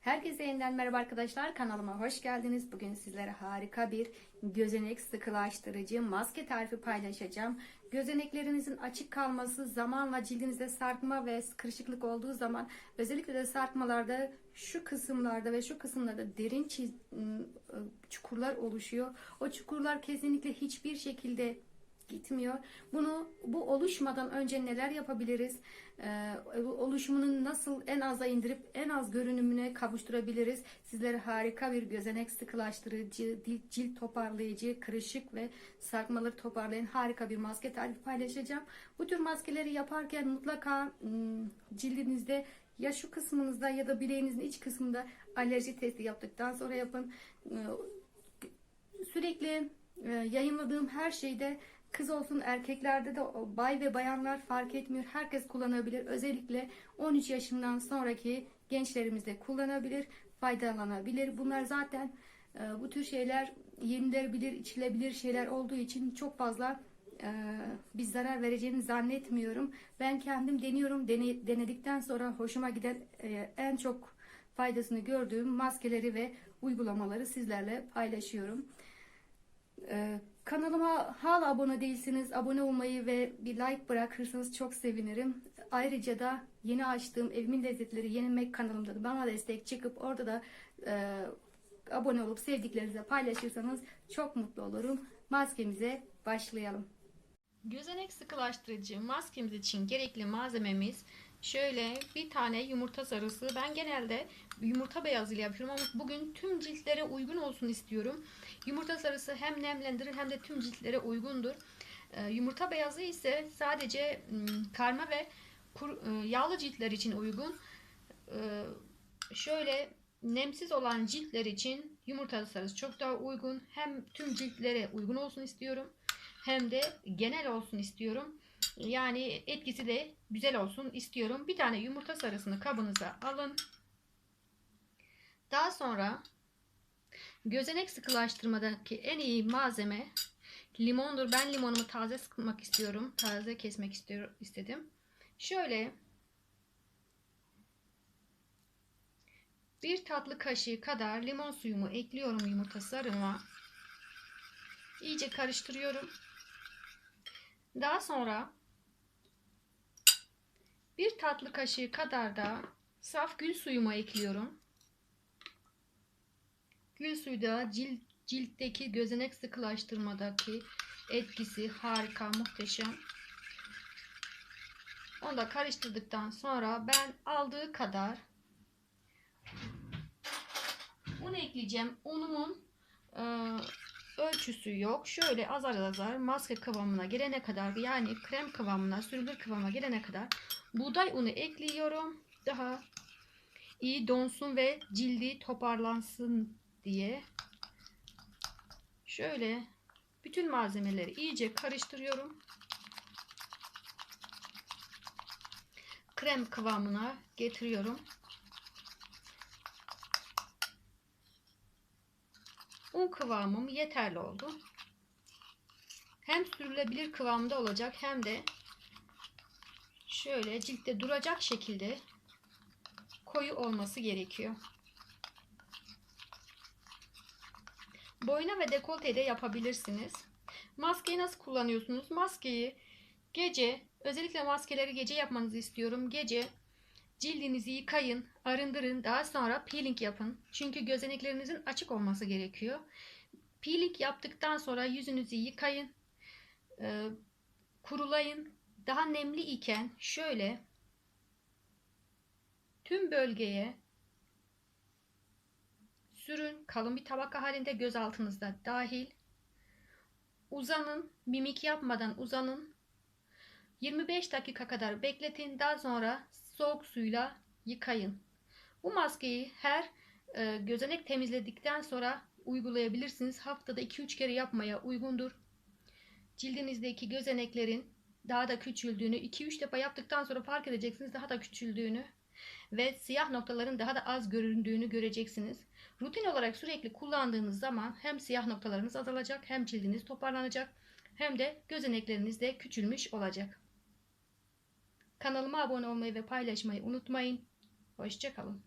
Herkese yeniden merhaba arkadaşlar. Kanalıma hoş geldiniz. Bugün sizlere harika bir gözenek sıkılaştırıcı maske tarifi paylaşacağım. Gözeneklerinizin açık kalması, zamanla cildinizde sarkma ve kırışıklık olduğu zaman özellikle de sarkmalarda şu kısımlarda ve şu kısımlarda derin çiz- ıı, çukurlar oluşuyor. O çukurlar kesinlikle hiçbir şekilde gitmiyor. Bunu bu oluşmadan önce neler yapabiliriz? Ee, bu oluşumunu nasıl en aza indirip en az görünümüne kavuşturabiliriz? Sizlere harika bir gözenek sıkılaştırıcı, cilt toparlayıcı, kırışık ve sarkmaları toparlayan harika bir maske tarifi paylaşacağım. Bu tür maskeleri yaparken mutlaka cildinizde ya şu kısmınızda ya da bileğinizin iç kısmında alerji testi yaptıktan sonra yapın. Ee, sürekli e, yayınladığım her şeyde kız olsun erkeklerde de bay ve bayanlar fark etmiyor. Herkes kullanabilir. Özellikle 13 yaşından sonraki gençlerimiz de kullanabilir, faydalanabilir. Bunlar zaten e, bu tür şeyler yenilebilir, içilebilir şeyler olduğu için çok fazla e, bir zarar vereceğini zannetmiyorum. Ben kendim deniyorum. Dene- denedikten sonra hoşuma giden e, en çok faydasını gördüğüm maskeleri ve uygulamaları sizlerle paylaşıyorum. Ee, kanalıma hala abone değilseniz abone olmayı ve bir like bırakırsanız çok sevinirim. Ayrıca da yeni açtığım Evimin Lezzetleri Yeni Yemek kanalımda da bana destek çıkıp orada da e, abone olup sevdiklerinize paylaşırsanız çok mutlu olurum. Maskemize başlayalım. Gözenek sıkılaştırıcı maskemiz için gerekli malzememiz şöyle bir tane yumurta sarısı. Ben genelde yumurta beyazı ile yapıyorum ama bugün tüm ciltlere uygun olsun istiyorum. Yumurta sarısı hem nemlendirir hem de tüm ciltlere uygundur. Ee, yumurta beyazı ise sadece ım, karma ve e, yağlı ciltler için uygun. Ee, şöyle nemsiz olan ciltler için yumurta sarısı çok daha uygun. Hem tüm ciltlere uygun olsun istiyorum hem de genel olsun istiyorum. Yani etkisi de güzel olsun istiyorum. Bir tane yumurta sarısını kabınıza alın. Daha sonra gözenek sıkılaştırmadaki en iyi malzeme limondur. Ben limonumu taze sıkmak istiyorum. Taze kesmek istiyorum istedim. Şöyle bir tatlı kaşığı kadar limon suyumu ekliyorum yumurta sarıma. İyice karıştırıyorum. Daha sonra bir tatlı kaşığı kadar da saf gül suyumu ekliyorum. Gül suyu da cilt, ciltteki gözenek sıkılaştırmadaki etkisi harika, muhteşem. Onu da karıştırdıktan sonra ben aldığı kadar un ekleyeceğim. Unumun e, ölçüsü yok. Şöyle azar azar maske kıvamına gelene kadar yani krem kıvamına sürülür kıvama gelene kadar buğday unu ekliyorum. Daha iyi donsun ve cildi toparlansın diye. Şöyle bütün malzemeleri iyice karıştırıyorum. Krem kıvamına getiriyorum. Un kıvamım yeterli oldu. Hem sürülebilir kıvamda olacak hem de şöyle ciltte duracak şekilde koyu olması gerekiyor. Boyuna ve dekolteyi de yapabilirsiniz. Maskeyi nasıl kullanıyorsunuz? Maskeyi gece, özellikle maskeleri gece yapmanızı istiyorum. Gece Cildinizi yıkayın, arındırın, daha sonra peeling yapın. Çünkü gözeneklerinizin açık olması gerekiyor. Peeling yaptıktan sonra yüzünüzü yıkayın, e, kurulayın. Daha nemli iken şöyle tüm bölgeye sürün. Kalın bir tabaka halinde göz altınızda dahil. Uzanın, mimik yapmadan uzanın. 25 dakika kadar bekletin. Daha sonra soğuk suyla yıkayın. Bu maskeyi her e, gözenek temizledikten sonra uygulayabilirsiniz. Haftada 2-3 kere yapmaya uygundur. Cildinizdeki gözeneklerin daha da küçüldüğünü 2-3 defa yaptıktan sonra fark edeceksiniz daha da küçüldüğünü ve siyah noktaların daha da az göründüğünü göreceksiniz. Rutin olarak sürekli kullandığınız zaman hem siyah noktalarınız azalacak hem cildiniz toparlanacak hem de gözenekleriniz de küçülmüş olacak. Kanalıma abone olmayı ve paylaşmayı unutmayın. Hoşçakalın.